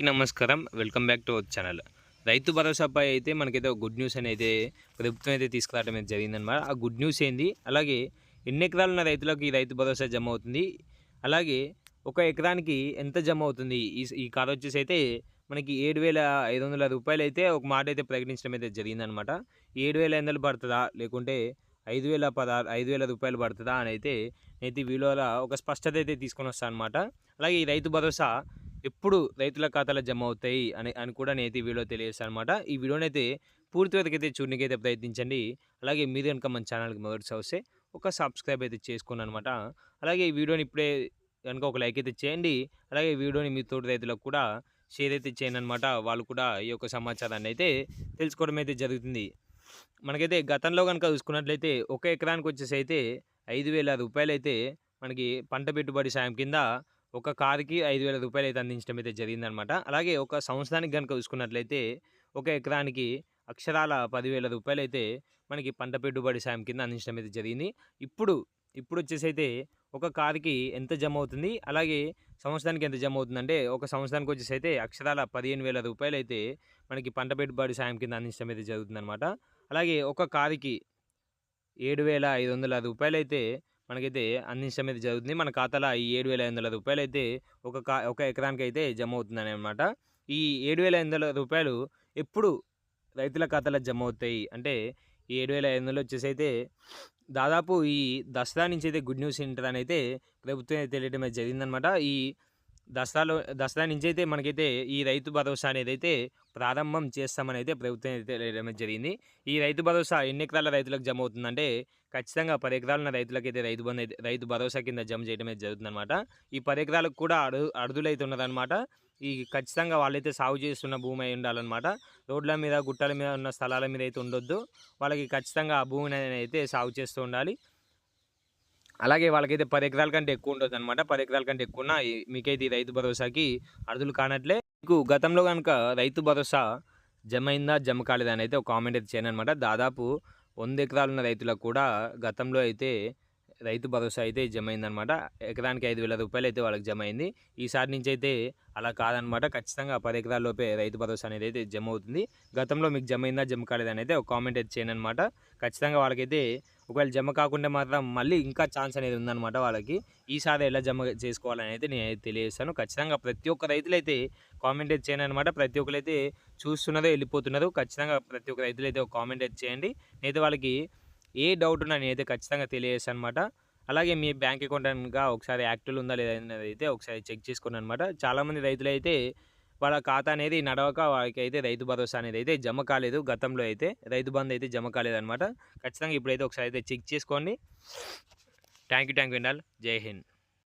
అందరికీ నమస్కారం. Welcome back to our channel. రైతు భరోసాపై అయితే మనకైతే ఒక గుడ్ న్యూస్ అనేది ప్రభుత్వం అయితే తీసుకురావడం అయితే జరిగిందనమాట ఆ గుడ్ న్యూస్ ఏంది? అలాగే ఎన్ని ఎకరాలు ఉన్న రైతులకు ఈ రైతు భరోసా జమ అవుతుంది? అలాగే ఒక ఎకరానికి ఎంత జమ అవుతుంది? ఈ ఈ కార్ వచ్చేసి అయితే మనకి ఏడు వేల ఐదు వందల రూపాయలు అయితే ఒక మాట అయితే ప్రకటించడం అయితే జరిగిందనమాట ఏడు వేల ఐదు వందలు పడుతుందా? లేకుంటే ఐదు వేల పదహారు ఐదు వేల రూపాయలు పడుతుందా? అని అయితే నేతి వీడియోలో ఒక స్పష్టత అయితే తీసుకొని వస్తాను అనమాట అలాగే ఈ రైతు భరోసా ఎప్పుడు రైతుల ఖాతాలో జమ అవుతాయి అని అని కూడా నేను అయితే ఈ వీడియో తెలియజేస్తాను అనమాట ఈ వీడియోనైతే అయితే పూర్తి వరకు అయితే చూడడానికి ప్రయత్నించండి. అలాగే మీరు కనుక మన ఛానల్కి మొదటిసారి వస్తే ఒక సబ్స్క్రైబ్ అయితే చేసుకోండి అనమాట అలాగే ఈ వీడియోని ఇప్పుడే కనుక ఒక లైక్ అయితే చేయండి. అలాగే ఈ వీడియోని మీ తోటి రైతులకు కూడా షేర్ అయితే చేయండి అనమాట వాళ్ళు కూడా ఈ యొక్క సమాచారాన్ని అయితే తెలుసుకోవడం అయితే జరుగుతుంది. మనకైతే గతంలో కనుక చూసుకున్నట్లయితే ఒక ఎకరానికి వచ్చేసి అయితే ఐదు వేల రూపాయలు అయితే మనకి పంట పెట్టుబడి సాయం కింద ఒక కారుకి ఐదు వేల రూపాయలు అయితే అందించడం అయితే జరిగిందనమాట. అలాగే ఒక సంవత్సరానికి కనుక చూసుకున్నట్లయితే ఒక ఎకరానికి అక్షరాల పదివేల రూపాయలు అయితే మనకి పంట పెట్టుబడి సాయం కింద అందించడం అయితే జరిగింది. ఇప్పుడు ఇప్పుడు వచ్చేసి అయితే ఒక కారుకి ఎంత జమ అవుతుంది అలాగే సంవత్సరానికి ఎంత జమ అవుతుందంటే ఒక సంవత్సరానికి వచ్చేసి అయితే అక్షరాల పదిహేను వేల రూపాయలు అయితే మనకి పంట పెట్టుబడి సాయం కింద అందించడం అయితే జరుగుతుందన్నమాట అలాగే ఒక కారుకి ఏడు వేల ఐదు వందల రూపాయలు అయితే మనకైతే అందించడం అయితే జరుగుతుంది. మన ఖాతాలో ఈ ఏడు వేల ఐదు వందల రూపాయలు అయితే ఒక కా ఒక ఎకరానికి అయితే జమ అవుతుందని అనమాట ఈ ఏడు వేల ఐదు వందల రూపాయలు ఎప్పుడు రైతుల ఖాతాలో జమ అవుతాయి అంటే ఈ ఏడు వేల ఐదు వందలు వచ్చేసి అయితే దాదాపు ఈ దసరా నుంచి అయితే గుడ్ న్యూస్ ఏంటని అయితే ప్రభుత్వం అయితే తెలియడం అయితే జరిగిందనమాట ఈ దసరాలో దసరా నుంచి అయితే మనకైతే ఈ రైతు భరోసా అనేది అయితే ప్రారంభం చేస్తామని అయితే ప్రభుత్వం అయితే తెలియడం జరిగింది. ఈ రైతు భరోసా ఎన్ని ఎకరాల రైతులకు జమ అవుతుందంటే ఖచ్చితంగా పది ఎకరాల రైతులకైతే రైతు బంధు అయితే రైతు భరోసా కింద జమ చేయడం అయితే జరుగుతుందన్నమాట. ఈ పది ఎకరాలకు కూడా అడు అడుదులైతే ఉన్నదన్నమాట. ఈ ఖచ్చితంగా వాళ్ళైతే సాగు చేస్తున్న భూమి అయి ఉండాలన్నమాట. రోడ్ల మీద గుట్టల మీద ఉన్న స్థలాల మీద అయితే ఉండొద్దు. వాళ్ళకి ఖచ్చితంగా ఆ భూమిని అయితే సాగు చేస్తూ ఉండాలి. అలాగే వాళ్ళకైతే పది ఎకరాల కంటే ఎక్కువ ఉండదు అనమాట పది ఎకరాల కంటే ఎక్కువ ఉన్న మీకైతే ఈ రైతు భరోసాకి అర్థులు కానట్లే. మీకు గతంలో కనుక రైతు భరోసా జమ అయిందా జమ కాలేదా అని అయితే ఒక కామెంట్ అయితే చేయను అనమాట దాదాపు వంద ఎకరాలు ఉన్న రైతులకు కూడా గతంలో అయితే రైతు భరోసా అయితే జమ అయిందనమాట ఎకరానికి ఐదు వేల రూపాయలు అయితే వాళ్ళకి జమ అయింది ఈసారి నుంచి అయితే అలా కాదనమాట. ఖచ్చితంగా పది ఎకరాల్లోపే రైతు భరోసా అనేది అయితే జమ అవుతుంది గతంలో మీకు జమ అయిందా జమ కాలేదా అయితే ఒక కామెంట్ అయితే చేయను అనమాట. ఖచ్చితంగా వాళ్ళకైతే ఒకవేళ జమ కాకుండా మాత్రం మళ్ళీ ఇంకా ఛాన్స్ అనేది ఉందన్నమాట వాళ్ళకి. ఈసారి ఎలా జమ చేసుకోవాలని అయితే నేను అయితే తెలియజేస్తాను. ఖచ్చితంగా ప్రతి ఒక్క రైతులు అయితే కామెంట్ అయితే చేయను అనమాట. ప్రతి ఒక్కరైతే చూస్తున్నదో వెళ్ళిపోతున్నదో. వెళ్ళిపోతున్నారు ఖచ్చితంగా ప్రతి ఒక్క రైతులు అయితే ఒక కామెంట్ అయితే చేయండి. నేనైతే వాళ్ళకి ఏ డౌట్ ఉన్నా నేనైతే ఖచ్చితంగా తెలియజేస్తాను అనమాట అలాగే మీ బ్యాంక్ అకౌంట్ అనగా ఒకసారి యాక్టివ్ ఉందా లేదా అనేది అయితే ఒకసారి చెక్ చేసుకోండి అనమాట చాలామంది రైతులు అయితే వాళ్ళ ఖాతా అనేది నడవక వాళ్ళకి అయితే రైతు భరోసా అనేది అయితే జమ కాలేదు. గతంలో అయితే రైతు బంధు అయితే జమ కాలేదన్నమాట. ఖచ్చితంగా ఇప్పుడైతే ఒకసారి అయితే చెక్ చేసుకోండి. థ్యాంక్ యూ థ్యాంక్ యూ జై హింద్.